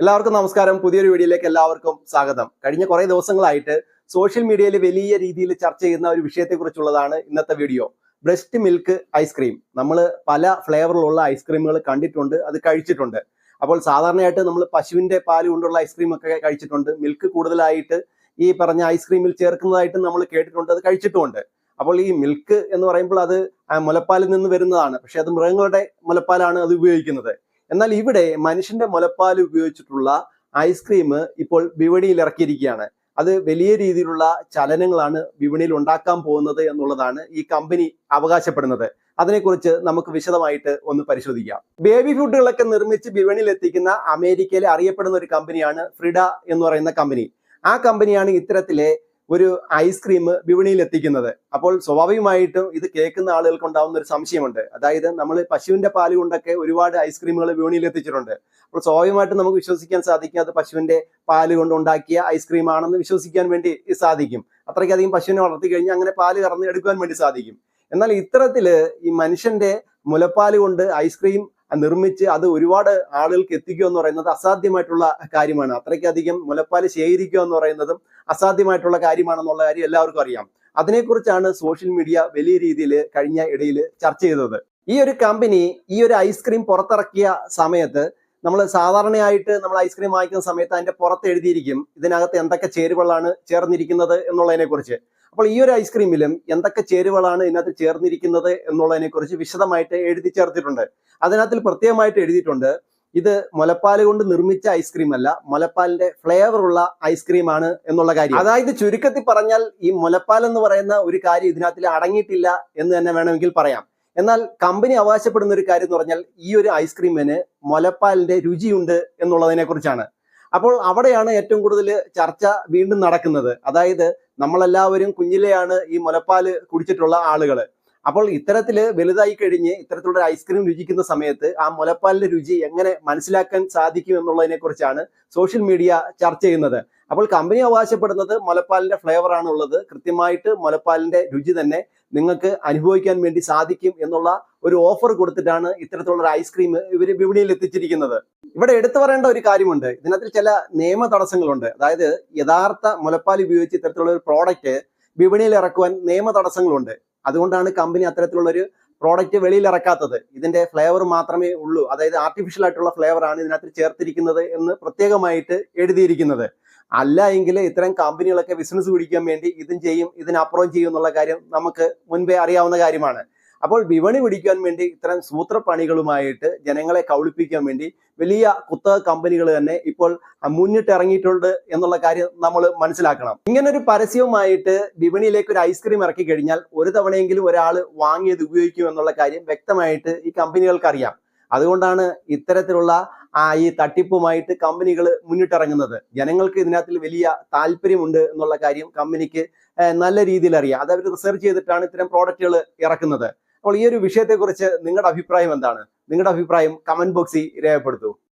എല്ലാവർക്കും നമസ്കാരം. പുതിയൊരു വീഡിയോയിലേക്ക് എല്ലാവർക്കും സ്വാഗതം. കഴിഞ്ഞ കുറേ ദിവസങ്ങളായിട്ട് സോഷ്യൽ മീഡിയയിൽ വലിയ രീതിയിൽ ചർച്ച ചെയ്യുന്ന ഒരു വിഷയത്തെക്കുറിച്ചുള്ളതാണ് ഇന്നത്തെ വീഡിയോ ബ്രസ്റ്റ് മിൽക്ക് ഐസ്ക്രീം നമ്മൾ പല ഫ്ലേവറിലുള്ള ഐസ്ക്രീമുകൾ കണ്ടിട്ടുണ്ട് അത് കഴിച്ചിട്ടുണ്ട്. അപ്പോൾ സാധാരണയായിട്ട് നമ്മൾ പശുവിന്റെ പാൽ കൊണ്ടുള്ള ഐസ്ക്രീം ഒക്കെ കഴിച്ചിട്ടുണ്ട്. മിൽക്ക് കൂടുതലായിട്ട് ഈ പറഞ്ഞ ഐസ്ക്രീമിൽ ചേർക്കുന്നതായിട്ട് നമ്മൾ കേട്ടിട്ടുണ്ട് അത് കഴിച്ചിട്ടുമുണ്ട്. അപ്പോൾ ഈ മിൽക്ക് എന്ന് പറയുമ്പോൾ അത് മുലപ്പാലിൽ നിന്ന് വരുന്നതാണ്. പക്ഷെ അത് മൃഗങ്ങളുടെ മുലപ്പാലാണ് അത് ഉപയോഗിക്കുന്നത്. എന്നാൽ ഇവിടെ മനുഷ്യന്റെ മുലപ്പാൽ ഉപയോഗിച്ചിട്ടുള്ള ഐസ്ക്രീം ഇപ്പോൾ വിപണിയിൽ ഇറക്കിയിരിക്കുകയാണ്. അത് വലിയ രീതിയിലുള്ള ചലനങ്ങളാണ് വിപണിയിൽ ഉണ്ടാക്കാൻ പോകുന്നത് എന്നുള്ളതാണ് ഈ കമ്പനി അവകാശപ്പെടുന്നത്. അതിനെക്കുറിച്ച് നമുക്ക് വിശദമായിട്ട് ഒന്ന് പരിശോധിക്കാം. ബേബി ഫുഡുകളൊക്കെ നിർമ്മിച്ച് വിപണിയിൽ എത്തിക്കുന്ന അമേരിക്കയിലെ അറിയപ്പെടുന്ന ഒരു കമ്പനിയാണ് ഫ്രിഡ എന്ന് പറയുന്ന കമ്പനി ആ കമ്പനിയാണ് ഇത്തരത്തിലെ ഒരു ഐസ്ക്രീം വിപണിയിൽ എത്തിക്കുന്നത്. അപ്പോൾ സ്വാഭാവികമായിട്ടും ഇത് കേൾക്കുന്ന ആളുകൾക്ക് ഉണ്ടാവുന്ന ഒരു സംശയമുണ്ട്. അതായത് നമ്മൾ പശുവിന്റെ പാൽ കൊണ്ടൊക്കെ ഒരുപാട് ഐസ്ക്രീമുകൾ വിപണിയിൽ എത്തിച്ചിട്ടുണ്ട്. അപ്പോൾ സ്വാഭാവികമായിട്ടും നമുക്ക് വിശ്വസിക്കാൻ സാധിക്കും അത് പശുവിന്റെ പാൽ കൊണ്ട് ഉണ്ടാക്കിയ ഐസ്ക്രീം ആണെന്ന് വിശ്വസിക്കാൻ വേണ്ടി സാധിക്കും. അത്രയ്ക്കധികം പശുവിനെ വളർത്തി കഴിഞ്ഞാൽ അങ്ങനെ പാൽ കറന്ന് എടുക്കാൻ വേണ്ടി സാധിക്കും. എന്നാൽ ഇത്തരത്തിൽ ഈ മനുഷ്യന്റെ മുലപ്പാൽ കൊണ്ട് ഐസ്ക്രീം നിർമ്മിച്ച് അത് ഒരുപാട് ആളുകൾക്ക് എത്തിക്കുക എന്ന് പറയുന്നത് അസാധ്യമായിട്ടുള്ള കാര്യമാണ്. അത്രയ്ക്കധികം മുലപ്പാൽ ശേഖരിക്കുക എന്ന് പറയുന്നതും അസാധ്യമായിട്ടുള്ള കാര്യമാണെന്നുള്ള കാര്യം എല്ലാവർക്കും അറിയാം. അതിനെക്കുറിച്ചാണ് സോഷ്യൽ മീഡിയ വലിയ രീതിയിൽ കഴിഞ്ഞ ഇടയിൽ ചർച്ച ചെയ്തത്. ഈ ഒരു കമ്പനി ഈ ഒരു ഐസ്ക്രീം പുറത്തിറക്കിയ സമയത്ത് നമ്മൾ സാധാരണയായിട്ട് നമ്മൾ ഐസ്ക്രീം വാങ്ങിക്കുന്ന സമയത്ത് അതിന്റെ പുറത്ത് എഴുതിയിരിക്കും ഇതിനകത്ത് എന്തൊക്കെ ചേരുവകളാണ് ചേർന്നിരിക്കുന്നത് എന്നുള്ളതിനെ കുറിച്ച് അപ്പോൾ ഈ ഒരു ഐസ്ക്രീമിലും എന്തൊക്കെ ചേരുവകളാണ് ഇതിനകത്ത് ചേർന്നിരിക്കുന്നത് എന്നുള്ളതിനെ കുറിച്ച് വിശദമായിട്ട് എഴുതി ചേർത്തിട്ടുണ്ട്. അതിനകത്തിൽ പ്രത്യേകമായിട്ട് എഴുതിയിട്ടുണ്ട് ഇത് മുലപ്പാൽ കൊണ്ട് നിർമ്മിച്ച ഐസ്ക്രീം അല്ല മുലപ്പാലിന്റെ ഫ്ലേവർ ഉള്ള ഐസ്ക്രീം ആണ് എന്നുള്ള കാര്യം. അതായത് ചുരുക്കത്തിൽ പറഞ്ഞാൽ ഈ മുലപ്പാൽ എന്ന് പറയുന്ന ഒരു കാര്യം ഇതിനകത്തിൽ അടങ്ങിയിട്ടില്ല എന്ന് തന്നെ വേണമെങ്കിൽ പറയാം. എന്നാൽ കമ്പനി അവകാശപ്പെടുന്ന ഒരു കാര്യം എന്ന് പറഞ്ഞാൽ ഈ ഒരു ഐസ്ക്രീമിന് മുലപ്പാലിന്റെ രുചിയുണ്ട് എന്നുള്ളതിനെ കുറിച്ചാണ്. അപ്പോൾ അവിടെയാണ് ഏറ്റവും കൂടുതൽ ചർച്ച വീണ്ടും നടക്കുന്നത്. അതായത് നമ്മളെല്ലാവരും കുഞ്ഞിലെയാണ് ഈ മുലപ്പാൽ കുടിച്ചിട്ടുള്ള ആളുകൾ അപ്പോൾ ഇത്തരത്തിൽ വലുതായി കഴിഞ്ഞ് ഇത്തരത്തിലുള്ള ഐസ്ക്രീം രുചിക്കുന്ന സമയത്ത് ആ മുലപ്പാലിന്റെ രുചി എങ്ങനെ മനസ്സിലാക്കാൻ സാധിക്കും എന്നുള്ളതിനെ കുറിച്ചാണ് സോഷ്യൽ മീഡിയ ചർച്ച ചെയ്യുന്നത്. അപ്പോൾ കമ്പനി അവകാശപ്പെടുന്നത് മുലപ്പാലിന്റെ ഫ്ലേവർ ആണ് ഉള്ളത് കൃത്യമായിട്ട് മുലപ്പാലിന്റെ രുചി തന്നെ നിങ്ങൾക്ക് അനുഭവിക്കാൻ വേണ്ടി സാധിക്കും എന്നുള്ള ഒരു ഓഫർ കൊടുത്തിട്ടാണ് ഇത്തരത്തിലുള്ള ഒരു ഐസ്ക്രീം ഇവർ വിപണിയിൽ എത്തിച്ചിരിക്കുന്നത്. ഇവിടെ എടുത്തു പറയേണ്ട ഒരു കാര്യമുണ്ട്. ഇതിനകത്തിൽ ചില നിയമ തടസ്സങ്ങളുണ്ട്. അതായത് യഥാർത്ഥ മുലപ്പാൽ ഉപയോഗിച്ച് ഇത്തരത്തിലുള്ള ഒരു പ്രോഡക്റ്റ് വിപണിയിൽ ഇറക്കുവാൻ നിയമ തടസ്സങ്ങളുണ്ട്. അതുകൊണ്ടാണ് കമ്പനി അത്തരത്തിലുള്ള ഒരു പ്രോഡക്റ്റ് വെളിയിൽ ഇറക്കാത്തത്. ഇതിന്റെ ഫ്ലേവർ മാത്രമേ ഉള്ളൂ. അതായത് ആർട്ടിഫിഷ്യൽ ആയിട്ടുള്ള ഫ്ലേവർ ആണ് ഇതിനകത്ത് ചേർത്തിരിക്കുന്നത് എന്ന് പ്രത്യേകമായിട്ട് എഴുതിയിരിക്കുന്നത്. അല്ല എങ്കിൽ ഇത്തരം കമ്പനികളൊക്കെ ബിസിനസ് പിടിക്കാൻ വേണ്ടി ഇതും ചെയ്യും ഇതിനപ്പുറം ചെയ്യും എന്നുള്ള കാര്യം നമുക്ക് മുൻപേ അറിയാവുന്ന കാര്യമാണ്. അപ്പോൾ വിപണി പിടിക്കാൻ വേണ്ടി ഇത്തരം സൂത്രപ്പണികളുമായിട്ട് ജനങ്ങളെ കൗളിപ്പിക്കാൻ വേണ്ടി വലിയ കുത്തക കമ്പനികൾ തന്നെ ഇപ്പോൾ മുന്നിട്ട് ഇറങ്ങിയിട്ടുണ്ട് എന്നുള്ള കാര്യം നമ്മൾ മനസ്സിലാക്കണം. ഇങ്ങനെ ഒരു പരസ്യവുമായിട്ട് വിപണിയിലേക്ക് ഒരു ഐസ്ക്രീം ഇറക്കി കഴിഞ്ഞാൽ ഒരു തവണയെങ്കിലും ഒരാൾ വാങ്ങിയത് ഉപയോഗിക്കും എന്നുള്ള കാര്യം വ്യക്തമായിട്ട് ഈ കമ്പനികൾക്ക് അറിയാം അതുകൊണ്ടാണ് ഇത്തരത്തിലുള്ള ആ ഈ തട്ടിപ്പുമായിട്ട് കമ്പനികൾ മുന്നിട്ടിറങ്ങുന്നത്. ജനങ്ങൾക്ക് ഇതിനകത്തിൽ വലിയ താല്പര്യമുണ്ട് എന്നുള്ള കാര്യം കമ്പനിക്ക് നല്ല രീതിയിൽ അറിയാം. അത് അവർ റിസർച്ച് ചെയ്തിട്ടാണ് ഇത്തരം പ്രോഡക്റ്റുകൾ ഇറക്കുന്നത്. അപ്പോൾ ഈ ഒരു വിഷയത്തെക്കുറിച്ച് നിങ്ങളുടെ അഭിപ്രായം എന്താണ്? നിങ്ങളുടെ അഭിപ്രായം കമന്റ് ബോക്സിൽ രേഖപ്പെടുത്തൂ.